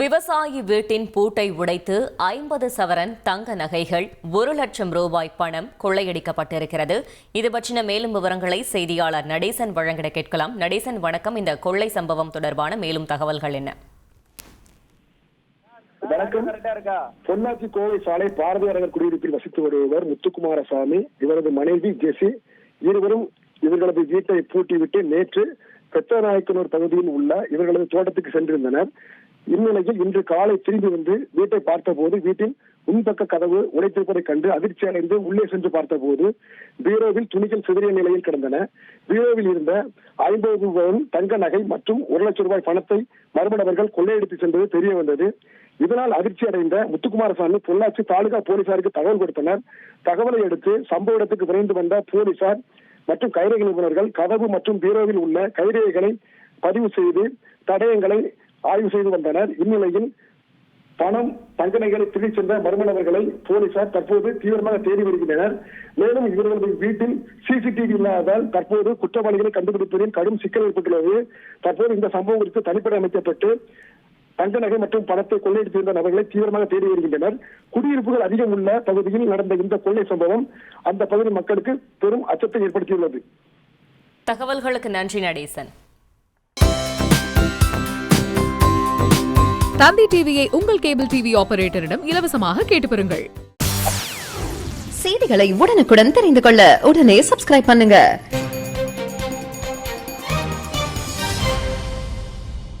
விவசாயி வீட்டின் பூட்டை உடைத்து ஐம்பது சவரன் தங்க நகைகள் ஒரு லட்சம் ரூபாய் பணம் கொள்ளையடிக்கப்பட்டிருக்கிறது. இது பற்றின மேலும் விவரங்களை செய்தியாளர் நடேசன் வழங்கிட கேட்கலாம். நடேசன் வணக்கம். இந்த கொள்ளை சம்பவம் தொடர்பான மேலும் தகவல்கள் என்ன? வணக்கம். பொள்ளாச்சி கோவை சாலை பாரதியார் குடியிருப்பில் வசித்து வருபவர் முத்துக்குமாரசாமி இவரது மனைவி ஜெசி இருவரும் இவர்களது வீட்டை பூட்டிவிட்டு நேற்று பெத்தநாயக்கனூர் பகுதியில் உள்ள இவர்களது தோட்டத்துக்கு சென்றிருந்தனர். இந்நிலையில் இன்று காலை திரும்பி வந்து வீட்டை பார்த்தபோது வீட்டின் முன்பக்க கதவு உடைத்திருப்பதைக் கண்டு அதிர்ச்சி அடைந்து உள்ளே சென்று பார்த்தபோது பீரோவில் துணிகள் சிதறிய நிலையில் கிடந்தன. பீரோவில் இருந்த ஐம்பது ரூபாய் தங்க நகை மற்றும் ஒரு லட்சம் ரூபாய் பணத்தை மர்ம நபர்கள் கொள்ளையடித்து சென்றது தெரிய வந்தது. இதனால் அதிர்ச்சி அடைந்த முத்துக்குமாரசாமி பொள்ளாச்சி தாலுகா போலீசாருக்கு தகவல் கொடுத்தனர். தகவலை அடுத்து சம்பவ இடத்துக்கு விரைந்து வந்த போலீசார் மற்றும் கைரேகை நிபுணர்கள் கதவு மற்றும் பீரோவில் உள்ள கைரேகைகளை பதிவு செய்து தடயங்களை ஆய்வு செய்து வந்தனர். இந்நிலையில் பணம் பங்கனைகளை திரும்பிச் சென்ற மர்ம நபர்களை போலீசார் தற்போது தீவிரமாக தேடி வருகின்றனர். மேலும் இவர்களது வீட்டில் சிசிடிவி இல்லாததால் தற்போது குற்றவாளிகளை கண்டுபிடிப்பதில் கடும் சிக்கல் ஏற்பட்டுள்ளது. தற்போது இந்த சம்பவம் குறித்து தனிப்படை அமைக்கப்பட்டு தங்க நகை மற்றும் பணத்தை கொள்ளையடித்திருந்த நபர்களை தீவிரமாக தேடி வருகின்றனர். குடியிருப்புகள் அதிகம் உள்ள பகுதியில் நடந்த இந்த கொள்ளை சம்பவம் அந்த பகுதி மக்களுக்கு பெரும் அச்சத்தை ஏற்படுத்தியுள்ளது. தகவல்களுக்கு நன்றி நடேசன். தந்தி டிவியை உங்கள் கேபிள் டிவி ஆபரேட்டரிடம் இலவசமாக கேட்டு பெறுங்கள். செய்திகளை உடனுக்குடன் தெரிந்து கொள்ள உடனே சப்ஸ்கிரைப் பண்ணுங்க.